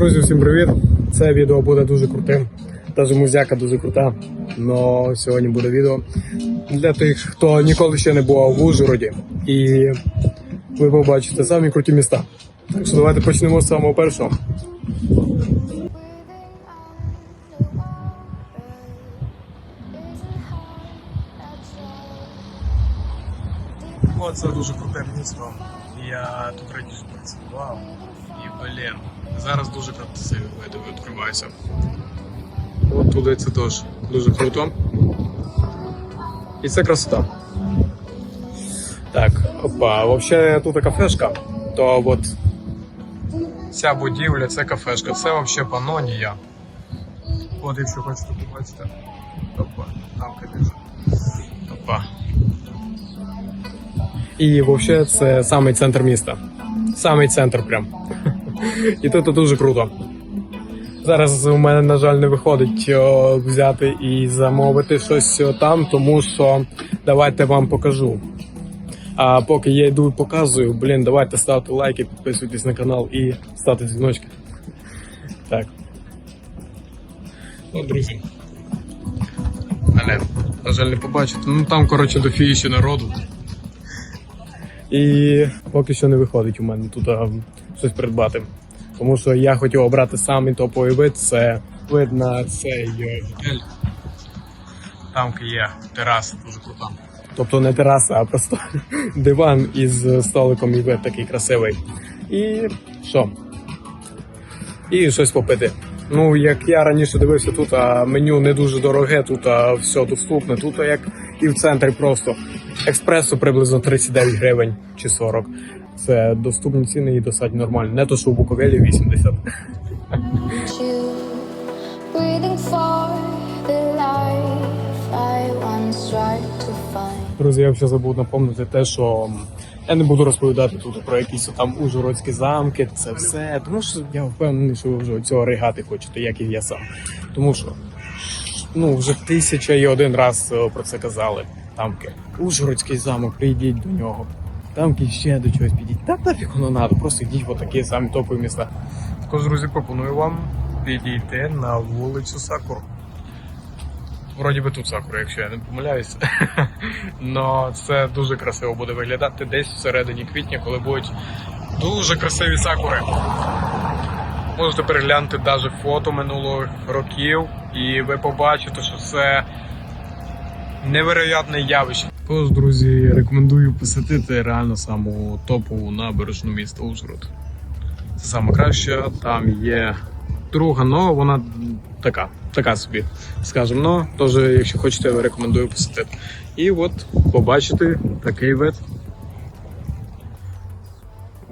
Друзі, всім привіт! Це відео буде дуже крутим. Даже музяка дуже крута. Но сьогодні буде відео для тих, хто ніколи ще не був в Ужгороді. І ви побачите самі круті міста. Так що давайте почнемо з самого першого. О, це дуже круте місто. Я тут раніше працював. І блін, зараз дуже красиві види відкриваються. От туди це теж дуже круто. І це красота. Так, опа, взагалі тут кафешка, то от ця будівля це кафешка, це взагалі панонія. От якщо хочете побачити. Опа, там конечно. Опа. І взагалі це самий центр міста. Самий центр прям. І тут дуже круто. Зараз у мене, на жаль, не виходить о, взяти і замовити щось там, тому що давайте вам покажу. А поки я йду і показую, блін, давайте ставте лайки, підписуйтесь на канал і ставте дзвіночки. Так. Ну, друзі. Але, на жаль, не побачите. Ну там, коротше, до фії народу. І поки що не виходить у мене тут а, щось придбати. Тому що я хотів обрати самий топовий вид, це вид на цей е, готель. Там є тераса дуже крута. Тобто не тераса, а просто диван із столиком і вид такий красивий. І що? І щось попити. Ну, як я раніше дивився, тут а, меню не дуже дороге, тут а, все доступне. Тут а, як і в центрі просто експресо приблизно 39 гривень чи 40. Це доступні ціни і достатньо нормально. Не то, що у Буковелі 80. you, breathing for the life I once tried to find. Друзі, я ще забув напомнити те, що я не буду розповідати тут про якісь там ужгородські замки, це все. Тому що я впевнений, що ви вже цього ригати хочете, як і я сам. Тому що ну вже тисяча і один раз е, про це казали. Тамки. Ужгородський замок, прийдіть до нього. Тамки ще до чогось підіть. Та нафіг воно надо, просто йдіть в такі самі топові міста. Також, друзі, пропоную вам підійти на вулицю Сакур. Вроді би тут сакура, якщо я не помиляюся. Но це дуже красиво буде виглядати десь всередині квітня, коли будуть дуже красиві сакури. Можете переглянути навіть фото минулих років, і ви побачите, що це невероятне явище. Тож, друзі, рекомендую посетити реально саму топову набережну міста Ужгород. Це саме. Там є друга, но вона така, така собі, скажімо. Но теж, якщо хочете, рекомендую посетити. І от побачити такий вид.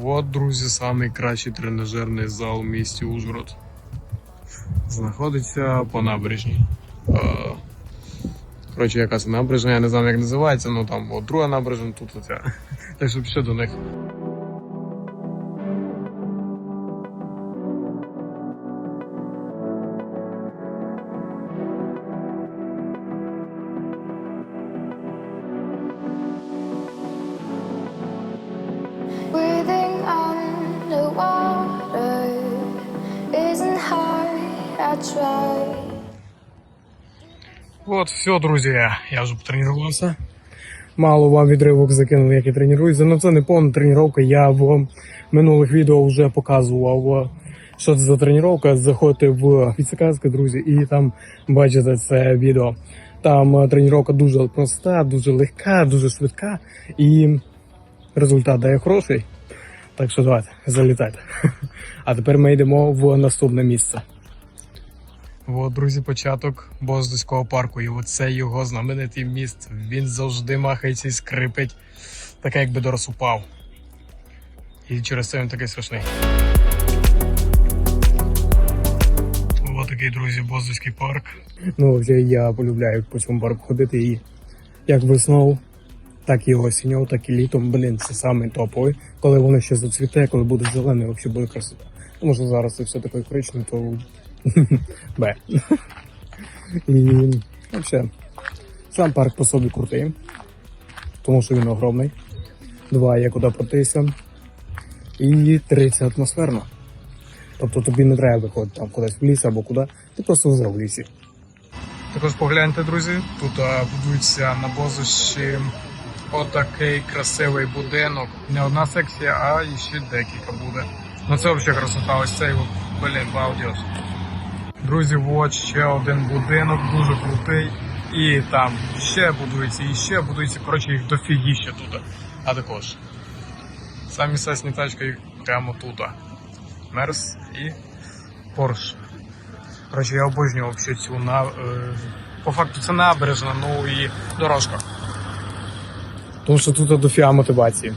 От, друзі, самий кращий тренажерний зал в місті Ужгород. Знаходиться по набережній. Е, Коротше, якась набережна, я не знаю, як називається, ну там от друга набережна, тут оця. Так що пішли до них. От, все, друзі, я вже потренувався. Мало вам відривок закинув, як я тренуюся. Ну це не повна тренування. Я в минулих відео вже показував, що це за тренування. Заходьте в підсказки, друзі, і там бачите це відео. Там тренування дуже проста, дуже легка, дуже швидка і результат дає хороший. Так що давайте, залітайте. А тепер ми йдемо в наступне місце. От, друзі, початок Боздуського парку. І оце його знаменитий міст. Він завжди махається і скрипить, таке якби дорос упав. І через це він такий страшний. Ось такий, друзі, Боздуський парк. Ну, взагалі, я полюбляю по цьому парку ходити і як весною, так і осінню, так і літом. Блін, це саме топовий. Коли воно ще зацвіте, коли буде зелене, взагалі буде красота. Тому що зараз це все таке коричневе, то Б. І взагалі, сам парк по собі крутий, тому що він огромний. Два, є куди пройтися. І три, це атмосферно. Тобто тобі не треба виходити там кудись в ліс або куди, ти просто вже в лісі. Також погляньте, друзі, тут будується на бозищі отакий красивий будинок. Не одна секція, а ще декілька буде. Ну це взагалі красота, ось цей, блін, балдіос. Друзі, от ще один будинок, дуже крутий. І там ще будується, і ще будується. Коротше, їх дофігіще тут. А також. Самі сесні тачки прямо тут. Мерс і Порш. Коротше, я обожнюю взагалі цю на. е, По факту це набережна, ну і дорожка. Тому що тут дофіга мотивації.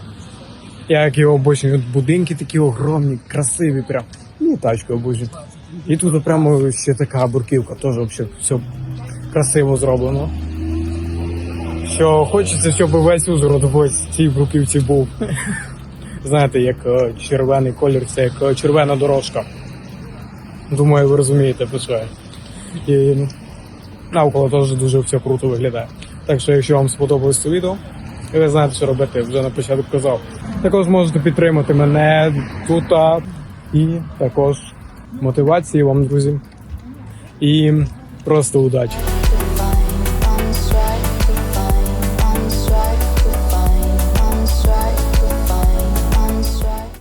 Як його обожнюю, будинки такі огромні, красиві, прям. Ну, тачку обожнюю. І тут прямо ще така бурківка, теж взагалі все красиво зроблено. Що хочеться, щоб весь Ужгород в ось цій бруківці був. Знаєте, як е, червоний колір, це як е, червона дорожка. Думаю, ви розумієте, про що. І навколо теж дуже все круто виглядає. Так що, якщо вам сподобалось це відео, і ви знаєте, що робити, вже на початку казав. Також можете підтримати мене тут і також мотивації вам, друзі. І просто удачі.